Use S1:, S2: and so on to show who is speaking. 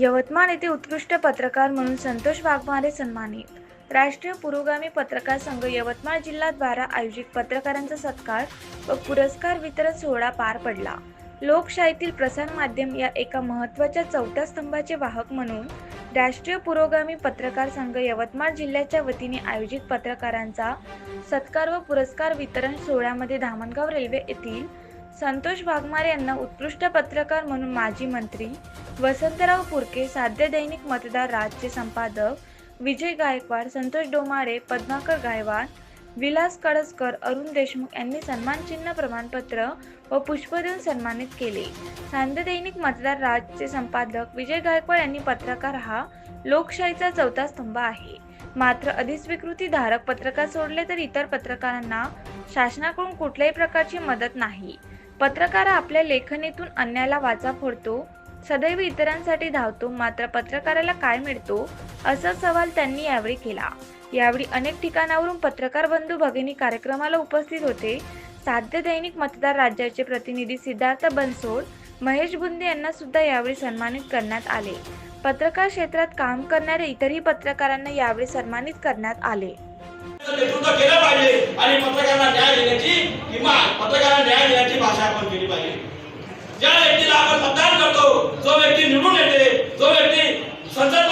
S1: यवतमाळ येथे उत्कृष्ट पत्रकार म्हणून संतोष वाघमारे सन्मानित. राष्ट्रीय पुरोगामी पत्रकार संघ यवतमाळ जिल्हा द्वारा आयोजित पत्रकारांचा सत्कार व पुरस्कार वितरण सोहळा पार पडला. लोकशाहीतील प्रसार माध्यम या एका महत्त्वाच्या चौथ्या स्तंभाचे वाहक म्हणून राष्ट्रीय पुरोगामी पत्रकार संघ यवतमाळ जिल्ह्याच्या वतीने आयोजित पत्रकारांचा सत्कार व पुरस्कार वितरण सोहळ्यामध्ये धामणगाव रेल्वे येथील संतोष वाघमारे यांना उत्कृष्ट पत्रकार म्हणून माजी मंत्री वसंतराव पुरके साध्य दैनिक मतदार राजचे संपादक विजय गायकवाड संतोष डोमारे पद्माकर गायवाड विलास कडसकर अरुण देशमुख यांनी सन्मानचिन्ह प्रमाणपत्र व पुष्प देऊन सन्मानित केले. सांध्य दैनिक मतदार राजचे संपादक विजय गायकवाड यांनी पत्रकार हा लोकशाहीचा चौथा स्तंभ आहे. मात्र अधिस्वीकृती धारक पत्रकार सोडले तर इतर पत्रकारांना शासनाकडून कुठल्याही प्रकारची मदत नाही. पत्रकार आपल्या लेखनेतून अन्याला वाचा फोडतो सदैव इतरांसाठी धावतो मात्र पत्रकाराला काय मिळतो? असा सवाल त्यांनी यावेळी केला. यावेळी अनेक ठिकाणावरून पत्रकार बंधू भगिनी कार्यक्रमाला उपस्थित होते. साध्य दैनिक मतदार राज्याचे प्रतिनिधी सिद्धार्थ बनसोड महेश बुंदे यांना सुद्धा यावेळी सन्मानित करण्यात आले. पत्रकार क्षेत्रात काम करणाऱ्या इतरही पत्रकारांना यावेळी सन्मानित करण्यात आले.
S2: नेतृत्व केलं पाहिजे आणि पत्रकारांना न्याय देण्याची किंवा पत्रकारांना न्याय देण्याची भाषा आपण केली पाहिजे. ज्या व्यक्तीला आपण जो व्यक्ती निवडून येते जो व्यक्ती सतत